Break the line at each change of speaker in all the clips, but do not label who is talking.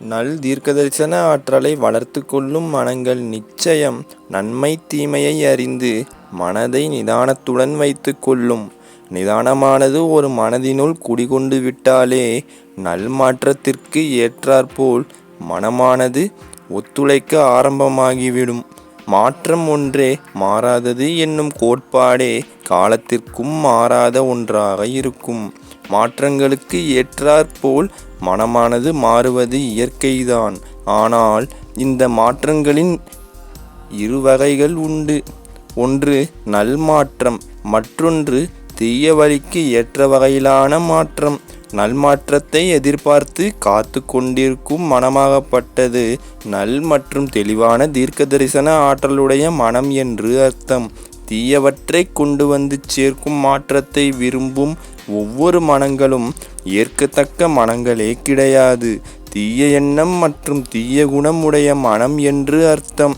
நல் தீர்க்கதரிசன ஆற்றலை வளர்த்து கொள்ளும் மனங்கள் நிச்சயம் நன்மை தீமையை அறிந்து மனதை நிதானத்துடன் வைத்து கொள்ளும். நிதானமானது ஒரு மனதினுள் குடிகொண்டு விட்டாலே நல் மாற்றத்திற்கு ஏற்றாற்போல் மனமானது ஒத்துழைக்க ஆரம்பமாகிவிடும். மாற்றம் ஒன்றே மாறாதது என்னும் கோட்பாடே காலத்திற்கும் மாறாத ஒன்றாக இருக்கும். மாற்றங்களுக்கு ஏற்றாற்போல் மனமானது மாறுவது இயற்கைதான். ஆனால் இந்த மாற்றங்களின் இருவகைகள் உண்டு. ஒன்று நல் மாற்றம் மற்றொன்று தீய வழிக்கு ஏற்ற வகையிலான மாற்றம். நல் மாற்றத்தை எதிர்பார்த்து காத்து கொண்டிருக்கும் மனமாகப்பட்டது நல் மற்றும் தெளிவான தீர்க்க தரிசன ஆற்றலுடைய மனம் என்று அர்த்தம். தீயவற்றைக் கொண்டு வந்து சேர்க்கும் மாற்றத்தை விரும்பும் ஒவ்வொரு மனங்களும் ஏற்கத்தக்க மனங்களே கிடையாது. தீய எண்ணம் மற்றும் தீய குணம் உடைய மனம் என்று அர்த்தம்.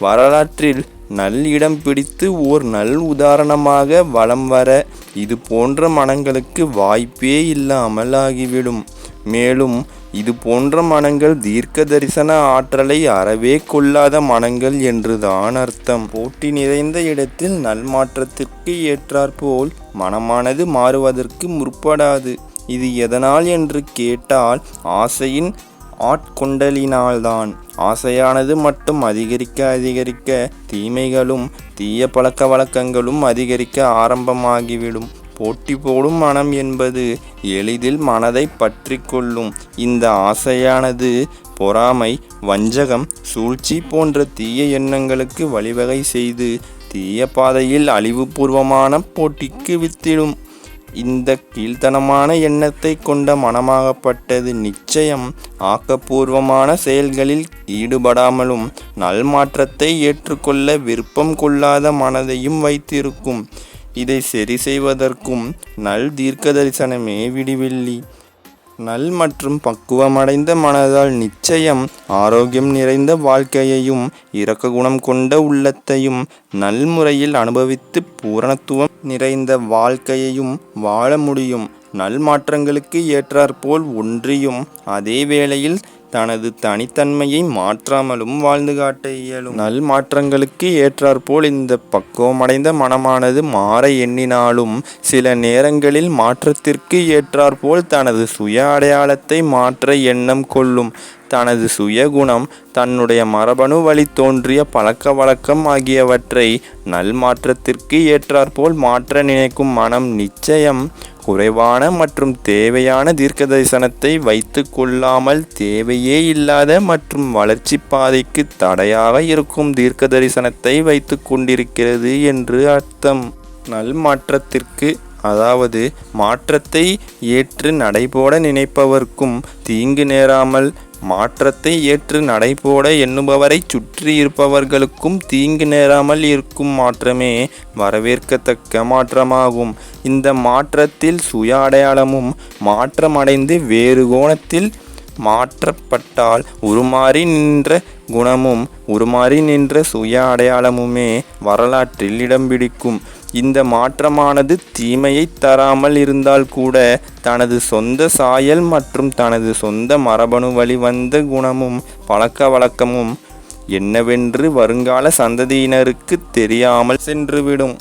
வரலாற்றில் நல் இடம் பிடித்து ஓர் நல் உதாரணமாக வலம் வர இது போன்ற மனங்களுக்கு வாய்ப்பே இல்லாமல் ஆகிவிடும். மேலும் இது போன்ற மனங்கள் தீர்க்க தரிசன ஆற்றலை அறவே கொள்ளாத மனங்கள் என்றுதான் அர்த்தம். போட்டி நிறைந்த இடத்தில் நல் மாற்றத்திற்கு ஏற்றாற்போல் மனமானது மாறுவதற்கு முற்படாது. இது எதனால் என்று கேட்டால் ஆசையின் ஆட்கொண்டலினால்தான். ஆசையானது மட்டும் அதிகரிக்க அதிகரிக்க தீமைகளும் தீய பழக்க வழக்கங்களும் அதிகரிக்க ஆரம்பமாகிவிடும். போட்டி போடும் மனம் என்பது எளிதில் மனதைப் பற்றி கொள்ளும். இந்த ஆசையானது பொறாமை வஞ்சகம் சூழ்ச்சி போன்ற தீய எண்ணங்களுக்கு வழிவகை செய்து தீய பாதையில் அழிவுபூர்வமான போட்டிக்கு வித்திடும். இந்த கீழ்த்தனமான எண்ணத்தைக் கொண்ட மனமாகப்பட்டது நிச்சயம் ஆக்கப்பூர்வமான செயல்களில் ஈடுபடாமலும் நல் மாற்றத்தை ஏற்றுக்கொள்ள விருப்பம் கொள்ளாத மனதையும் வைத்திருக்கும். இதை சரி செய்வதற்கும் நல் தீர்க்க தரிசனமே விடிவெள்ளி. நல் மற்றும் பக்குவமடைந்த மனதால் நிச்சயம் ஆரோக்கியம் நிறைந்த வாழ்க்கையையும் இரக்க குணம் கொண்ட உள்ளத்தையும் நல் முறையில் அனுபவித்து பூரணத்துவம் நிறைந்த வாழ்க்கையையும் வாழ முடியும். நல் மாற்றங்களுக்கு ஏற்றாற்போல் ஒன்றியும் அதே வேளையில் தனது தனித்தன்மையை மாற்றாமலும் வாழ்ந்து காட்ட இயலும். நல் மாற்றங்களுக்கு ஏற்றாற்போல் இந்த பக்குவமடைந்த மனமானது மாற எண்ணினாலும் சில நேரங்களில் மாற்றத்திற்கு ஏற்றாற்போல் தனது சுய அடையாளத்தை மாற்ற எண்ணம் கொள்ளும். தனது சுயகுணம் தன்னுடைய மரபணு வழி தோன்றிய பழக்க வழக்கம் ஆகியவற்றை நல் மாற்றத்திற்கு ஏற்றாற்போல் மாற்ற நினைக்கும் மனம் நிச்சயம் குறைவான மற்றும் தேவையான தீர்க்கதரிசனத்தை வைத்து கொள்ளாமல் தேவையே இல்லாத மற்றும் வளர்ச்சி பாதைக்கு தடையாக இருக்கும் தீர்க்கதரிசனத்தை வைத்து கொண்டிருக்கிறது என்று அர்த்தம். நல் மாற்றத்திற்கு அதாவது மாற்றத்தை ஏற்று நடைபோட நினைப்பவர்க்கும் தீங்கு நேராமல் மாற்றத்தை ஏற்று நடைபோட எண்ணுபவரைச் சுற்றி இருப்பவர்களுக்கும் தீங்கு நேராமல் இருக்கும் மாற்றமே வரவேற்கத்தக்க மாற்றமாகும். இந்த மாற்றத்தில் சுய அடையாளமும் மாற்றமடைந்து வேறு கோணத்தில் மாற்றப்பட்டால் உருமாறி நின்ற குணமும் உருமாறி நின்ற சுய அடையாளமுமே வரலாற்றில் இடம் பிடிக்கும். இந்த மாற்றமானது தீமையை தராமல் இருந்தால் கூட தனது சொந்த சாயல் மற்றும் தனது சொந்த மரபணு வழி வந்த குணமும் பழக்க வழக்கமும் என்னவென்று வருங்கால சந்ததியினருக்குத் தெரியாமல் சென்றுவிடும்.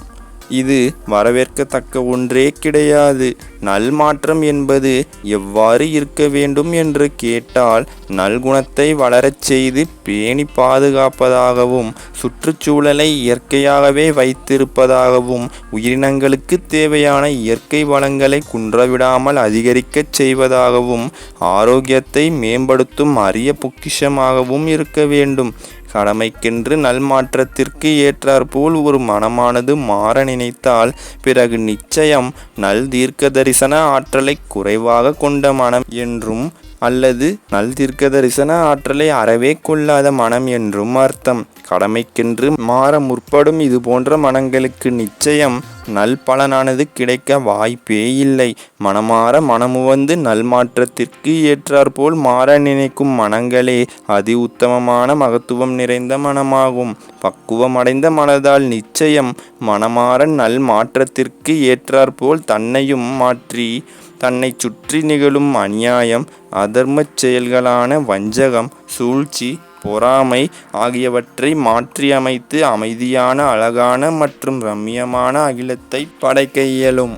இது வரவேற்கத்தக்க ஒன்றே கிடையாது. நல் மாற்றம் என்பது எவ்வாறு இருக்க வேண்டும் என்று கேட்டால் நல்குணத்தை வளரச் செய்து பேணி பாதுகாப்பதாகவும் சுற்றுச்சூழலை இயற்கையாகவே வைத்திருப்பதாகவும் உயிரினங்களுக்கு தேவையான இயற்கை வளங்களை குன்றவிடாமல் அதிகரிக்கச் செய்வதாகவும் ஆரோக்கியத்தை மேம்படுத்தும் அரிய பொக்கிஷமாகவும் இருக்க வேண்டும். கடமைக்கென்று நல் மாற்றத்திற்கு ஏற்றாற்போல் ஒரு மனமானது மாற நினைத்தால் பிறகு நிச்சயம் நல் தீர்க்கதரிசன ஆற்றலை குறைவாக கொண்ட மனம் என்றும் அல்லது நல் தீர்க்கதரிசன ஆற்றலை அறவே கொள்ளாத மனம் என்றும் அர்த்தம். கடமைக்கென்று மாற முற்படும் இது போன்ற மனங்களுக்கு நிச்சயம் நல் பலனானது கிடைக்க வாய்ப்பே இல்லை. மனமாற மனமுவந்து நல் மாற்றத்திற்கு ஏற்றாற்போல் மாற நினைக்கும் மனங்களே அதி உத்தமமான மகத்துவம் நிறைந்த மனமாகும். பக்குவமடைந்த மனதால் நிச்சயம் மனமாற நல் மாற்றத்திற்கு ஏற்றாற்போல் தன்னையும் மாற்றி தன்னைச் சுற்றி நிகழும் அநியாயம் அதர்மச் செயல்களான வஞ்சகம் சூழ்ச்சி பொறாமை ஆகியவற்றை மாற்றியமைத்து அமைதியான அழகான மற்றும் ரம்மியமான அகிலத்தைப் படைக்க இயலும்.